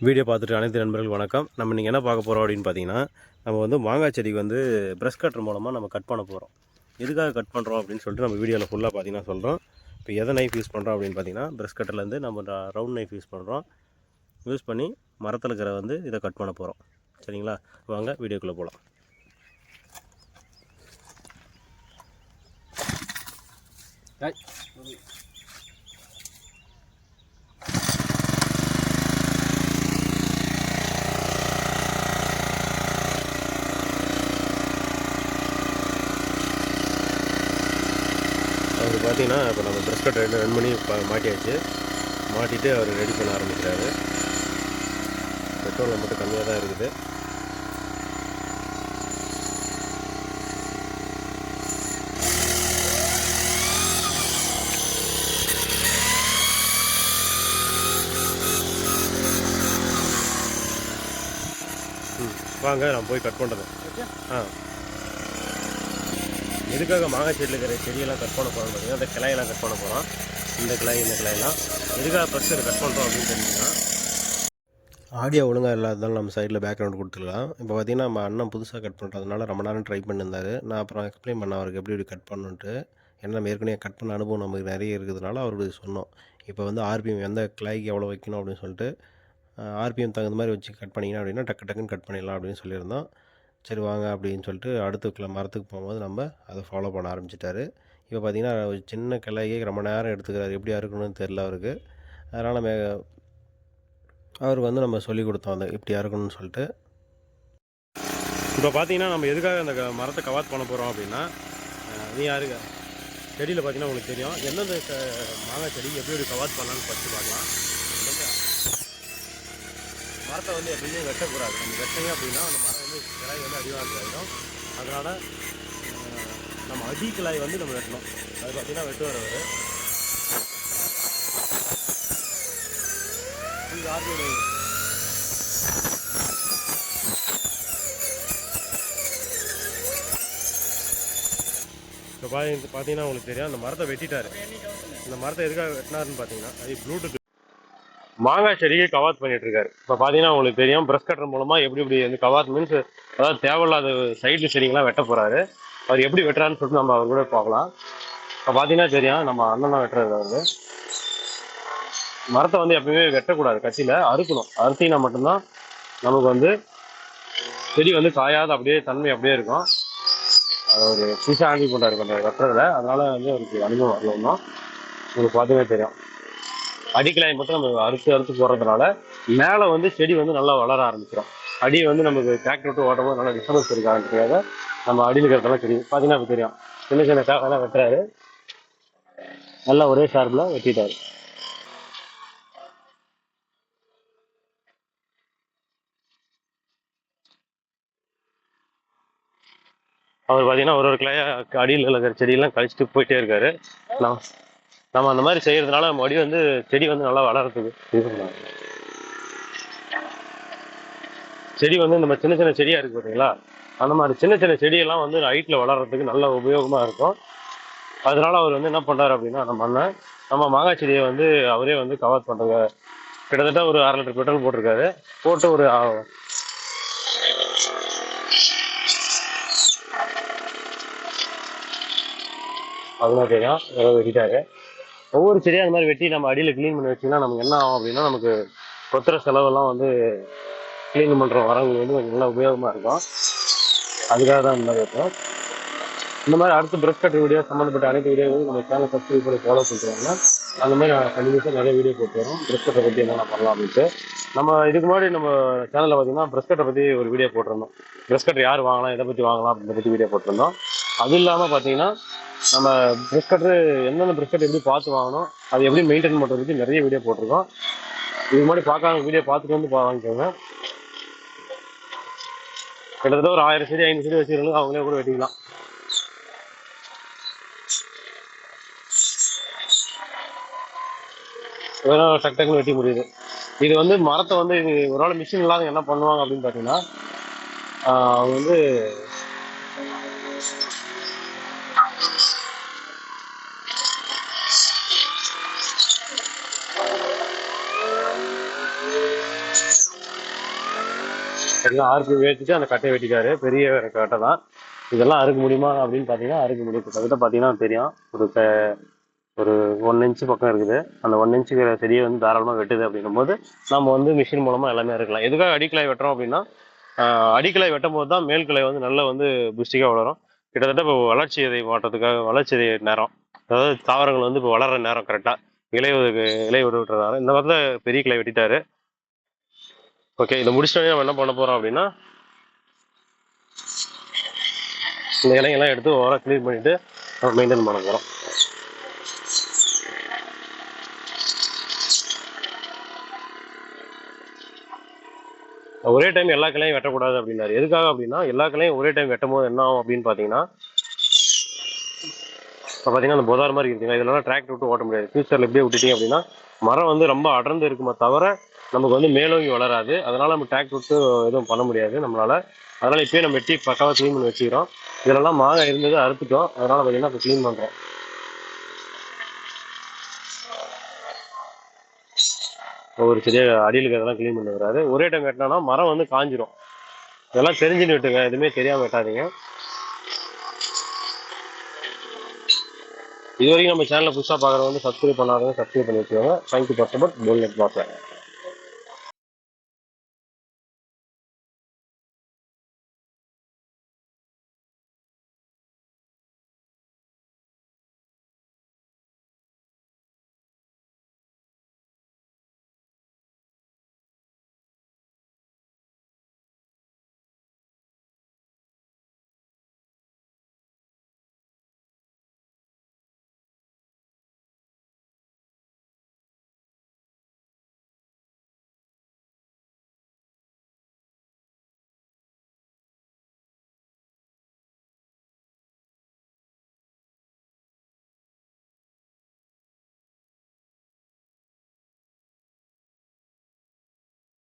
Video பார்த்துட்டு அனைத்து நண்பர்கள் வணக்கம். நம்ம நீங்கள் என்ன பார்க்க போகிறோம் அப்படின்னு பார்த்தீங்கன்னா நம்ம வந்து மாங்காய் செடிக்கு வந்து ப்ரெஷ் கட்டர் மூலமாக நம்ம கட் பண்ண போகிறோம் எதுக்காக கட் பண்ணுறோம் அப்படின்னு சொல்லிட்டு நம்ம வீடியோவில் ஃபுல்லாக பார்த்தீங்கன்னா சொல்கிறோம் இப்போ எதை நைஃப் யூஸ் பண்ணுறோம் அப்படின்னு பார்த்தீங்கன்னா ப்ரெஷ் கட்டர்லேருந்து நம்ம ரவுண்ட் நைஃப் யூஸ் பண்ணுறோம் யூஸ் பண்ணி மரத்தில் இருக்கிற வந்து இதை கட் பண்ண போகிறோம் சரிங்களா? வாங்க வீடியோக்குள்ளே போகலாம் அவர் பார்த்தீங்கன்னா இப்போ நம்ம ப்ரெஷ் கட்டர் ரெண்டு ரன் பண்ணி மாட்டியாச்சு. மாட்டிட்டு அவர் ரெடி பண்ண ஆரம்பிக்கிறாரு. பெட்ரோலில் மட்டும் கம்மியாக தான் இருக்குது. ம் வாங்க நான் போய் கட் பண்ணுறேன் ஆ. எதுக்காக மாங்காய் செடியில் இருக்கிற செடியெல்லாம் கட் பண்ண போகிறோம் பார்த்தீங்கன்னா இந்த கிளையெல்லாம் கட் பண்ண போகிறோம் இந்த கிளை இந்த கிளையெல்லாம். எதுக்காக ப்ரெஷர் கட் பண்ணுறோம் அப்படின்னு தெரிஞ்சுன்னா ஆடியோ ஒழுங்காக இல்லாததால் நம்ம சைடில் பேக்ரவுண்ட் கொடுத்துக்கலாம் இப்போ பார்த்தீங்கன்னா நம்ம அண்ணன் புதுசாக கட் பண்ணுறதுனால ரொம்ப நேரம் ட்ரை பண்ணியிருந்தார். நான் அப்புறம் எக்ஸ்பிளைன் பண்ண அவருக்கு எப்படி எப்படி கட் பண்ணுன்ட்டு ஏன்னா நம்ம ஏற்கனவே கட் பண்ண அனுபவம் நமக்கு நிறைய இருக்கிறதுனால அவருக்கு சொன்னோம். இப்போ வந்து ஆர்பிஎம் எந்த கிளைக்கு எவ்வளோ வைக்கணும் அப்படின்னு சொல்லிட்டு ஆர்பிஎம் தகுந்த மாதிரி வச்சு கட் பண்ணிங்கன்னா அப்படின்னா டக்கு டக்குன்னு கட் பண்ணிடலாம் அப்படின்னு சொல்லியிருந்தோம். சரி வாங்க அப்படின்னு சொல்லிட்டு அடுத்த மரத்துக்கு போகும்போது நம்ம அதை ஃபாலோ பண்ண ஆரம்பிச்சிட்டாரு. இப்போ பார்த்தீங்கன்னா ஒரு சின்ன கிளையே ரொம்ப நேரம் எடுத்துக்கிறாரு. எப்படி அறுக்கணும்னு தெரில அவருக்கு. அதனால் நம்ம அவருக்கு வந்து நம்ம சொல்லி கொடுத்தோம் அந்த இப்படி அறுக்கணும்னு சொல்லிட்டு. இப்போ பார்த்தீங்கன்னா நம்ம எதுக்காக அந்த க- மரத்தை கவாத் பண்ண போகிறோம் அப்படின்னா நீ யாருங்க செடியில் பார்த்தீங்கன்னா உங்களுக்கு தெரியும். எந்தெந்த மாங்காய் செடி எப்படி எப்படி கவாத் பண்ணலாம்னு ஃபஸ்ட்டு பார்க்கலாம். மரத்தை வந்து எப்பயுமே வெட்டக்கூடாது. நம்ம வெட்டிங்க அப்படின்னா அந்த மரம் வந்து கிளாய் வந்து அடிவாங்க ஆகிடும் அதனால் நம்ம அடி கிளாய் வந்து நம்ம வெட்டணும். அது பார்த்தீங்கன்னா வெட்டு வரவர் இது இப்போ பார்த்தீங்கன்னா உங்களுக்கு தெரியும். அந்த மரத்தை வெட்டிட்டாரு. இந்த மரத்தை எதுக்காக வெட்டினாருன்னு பார்த்தீங்கன்னா அது ப்ளூடூத் மாங்காய் செடியை கவாத் பண்ணிட்டு இருக்காரு இப்போ பார்த்தீங்கன்னா உங்களுக்கு தெரியும் ப்ரெஷ் கட்டர் மூலமாக எப்படி இப்படி வந்து கவாத் மீன்ஸ் அதாவது தேவையில்லாத சைடு செடிங்கெல்லாம் வெட்ட போறாரு. அவர் எப்படி வெட்டுறாருன்னு சொல்லிட்டு நம்ம அவர் கூட பார்க்கலாம். இப்போ பார்த்தீங்கன்னா தெரியும் நம்ம அண்ணன் வெட்டுறது வந்து மரத்தை வந்து எப்பயுமே வெட்டக்கூடாது கட்சியில் அறுக்கணும். அறுத்தீங்கன்னா மட்டும்தான் நமக்கு வந்து செடி வந்து காயாத அப்படியே தன்மை அப்படியே இருக்கும். அது ஒரு புதுசாக ஹேண்டில் கொண்டாரு அந்த வெட்டுறதுல. அதனால வந்து அவருக்கு அனுபவம் வரலன்னா உங்களுக்கு பார்த்தீங்கன்னா தெரியும். அடிக்கலாய் மட்டும் நம்ம அறுத்து அறுத்து போடுறதுனால மேலே வந்து செடி வந்து நல்லா வளர ஆரம்பிச்சிடும் அடி வந்து நமக்கு டிராக்டர் விட்டு ஓட்டும் போது நல்லா டிஸ்டர்பன்ஸ் இருக்க. ஆரம்பிக்கிறத நம்ம அடியில் இருக்கிறதெல்லாம் தெரியும். பார்த்தீங்கன்னா இப்போ தெரியும். சின்ன சின்ன காக்கெல்லாம் வெட்டுறாரு. நல்லா ஒரே ஷார்ப்பில் வெட்டிட்டாரு. அவர் பார்த்தீங்கன்னா ஒரு ஒரு கிளையா அடியில் இருக்கிற செடியெல்லாம் கழிச்சிட்டு போயிட்டே இருக்காரு. நான் நம்ம அந்த மாதிரி செய்யறதுனால நம்ம அடி வந்து செடி வந்து நல்லா வளர்றதுக்கு செடி வந்து நம்ம சின்ன சின்ன செடியா இருக்கு பார்த்தீங்களா அந்த மாதிரி சின்ன சின்ன செடியெல்லாம் வந்து ஹைட்ல வளர்றதுக்கு நல்ல உபயோகமா இருக்கும். அதனால அவர் வந்து என்ன பண்றாரு அப்படின்னா நம்ம அண்ணன் நம்ம மாங்காய் செடியை வந்து அவரே வந்து கவர் பண்றாங்க கிட்டத்தட்ட ஒரு அரை லிட்டர் பெட்ரோல் போட்டிருக்காரு. போட்டு ஒரு ஆ, தெரியும் ஏதோ வெட்டிட்டாரு ஒவ்வொரு செடியாக அந்த மாதிரி வெட்டி நம்ம அடியில் க்ளீன் பண்ணி வச்சிங்கன்னா நமக்கு என்ன ஆகும் அப்படின்னா நமக்கு கொத்துற செலவெல்லாம் வந்து க்ளீன் பண்ணுற வரவங்களுக்கு வந்து கொஞ்சம் நல்லா உபயோகமாக இருக்கும். அதுக்காக தான் இந்த மாதிரி இருக்கும் இந்த மாதிரி அடுத்த பிரஷ் கட் வீடியோ சம்மந்தப்பட்ட அனைத்து வீடியோவும் நம்ம சேனல் சப்ஸ்கிரைப் பண்ணி ஃபாலோ பண்ணுறாங்க அந்த மாதிரி நான் கண்டிப்பாக நிறைய வீடியோ போட்டு வரோம். பிரஷ் கட்டை பற்றி என்னென்ன பண்ணலாம் அப்படின்ட்டு. நம்ம இதுக்கு முன்னாடி நம்ம சேனலில் பார்த்தீங்கன்னா பிரஷ் கட்டை பற்றி ஒரு வீடியோ போட்டிருந்தோம். பிரஷ் கட்டர் யார் வாங்கலாம் எதை பற்றி வாங்கலாம் அப்படின்ற பற்றி வீடியோ போட்டிருந்தோம். அது இல்லாமல் பார்த்தீங்கன்னா நம்ம பிரிஸ்கட்டு எந்தெந்த பிரிஸ்கட் எப்படி பார்த்து வாங்கணும் அது எப்படி மெயின்டைன் பண்ணுறது நிறைய வீடியோ போட்டிருக்கோம். இது மாதிரி பார்க்காம வீடியோ பார்த்துட்டு வந்து வாங்கிக்கோங்க. கிட்டத்தட்ட ஒரு ஆயிரம் செடி ஐநூறு செடி வச்சுருந்தாங்க அவங்களே கூட வெட்டிக்கலாம். வெறும் டக் டக்குன்னு வெட்டி முடியுது. இது வந்து மரத்தை வந்து இது ஒரு நாள் மிஷின் இல்லாத என்ன பண்ணுவாங்க அப்படின்னு பார்த்தீங்கன்னா அவங்க வந்து எல்லாம் ஆறுக்கு வேச்சிட்டு அந்த கட்டையை வெட்டிக்காரு பெரிய கட்டை தான். இதெல்லாம் அறுக்க முடியுமா அப்படின்னு பார்த்தீங்கன்னா அறுக்க முடியும். கிட்டத்தட்ட பார்த்தீங்கன்னா தெரியும். ஒரு ஒரு ஒன் இன்ச்சு பக்கம் இருக்குது. அந்த ஒன் இன்ச்சு செடியை வந்து தாராளமாக வெட்டுது அப்படின்னும் போது நம்ம வந்து மிஷின் மூலமாக எல்லாமே அறுக்கலாம். எதுக்காக அடிக்கலை வெட்டுறோம் அப்படின்னா அடிக்கலை வெட்டும் போது தான் மேல் கிளை வந்து நல்லா வந்து புஷ்டிக்காக வளரும். கிட்டத்தட்ட இப்போ வளர்ச்சி விதை மாற்றத்துக்காக வளர்ச்சி விதை நேரம். அதாவது தாவரங்கள் வந்து இப்போ வளர்ற நேரம் கரெக்டாக இலை இலை இலை விடுவிட்டுறதால இந்த மாதிரி தான் பெரிய கிளை வெட்டிட்டாரு. ஓகே இதை முடிச்சிட்டோன்னே நம்ம என்ன பண்ண போகிறோம் அப்படின்னா இந்த இலைங்கெல்லாம் எடுத்து ஓவராக க்ளீன் பண்ணிட்டு நம்ம மெயின்டைன் பண்ண போகிறோம் ஒரே டைம் எல்லா கிளையும் வெட்டக்கூடாது அப்படின்னாரு. எதுக்காக அப்படின்னா எல்லா கிளையும் ஒரே டைம் வெட்டும் போது என்ன ஆகும் அப்படின்னு பார்த்தீங்கன்னா இப்போ பார்த்தீங்கன்னா அந்த புதார் மாதிரி இருக்குங்க இதெல்லாம் டிராக்டர் விட்டு ஓட்ட முடியாது. ஃபியூச்சரில் இப்படியே விட்டுட்டீங்க அப்படின்னா மரம் வந்து ரொம்ப அடர்ந்து இருக்குமா தவிர நமக்கு வந்து மேலோங்கி வளராது. அதனால் நம்ம டேக் விட்டு எதுவும் பண்ண முடியாது. நம்மளால். அதனால் இப்போயே நம்ம வெட்டி பக்காவாக க்ளீன் பண்ணி வச்சுக்கிறோம். இதெல்லாம் மாங்காய் இருந்தது அறுத்துட்டோம். அதனால் பார்த்தீங்கன்னா இப்போ க்ளீன் பண்ணுறோம் ஒவ்வொரு செடியாக அடியில் அதெல்லாம் க்ளீன் பண்ணி வராது. ஒரே டைம் வெட்டினா மரம் வந்து காஞ்சிரும். இதெல்லாம் தெரிஞ்சுன்னு விட்டுங்க எதுவுமே தெரியாமல் வெட்டாதீங்க. இது வரைக்கும் நம்ம சேனலை புதுசாக பார்க்குறவங்க வந்து சப்ஸ்கிரைப் பண்ணாதவங்க சப்ஸ்கிரைப் பண்ணி வச்சுக்கோங்க. தேங்க்யூ ஃபார் சப்போர்ட் போல் நெட் பார்க்கலாம்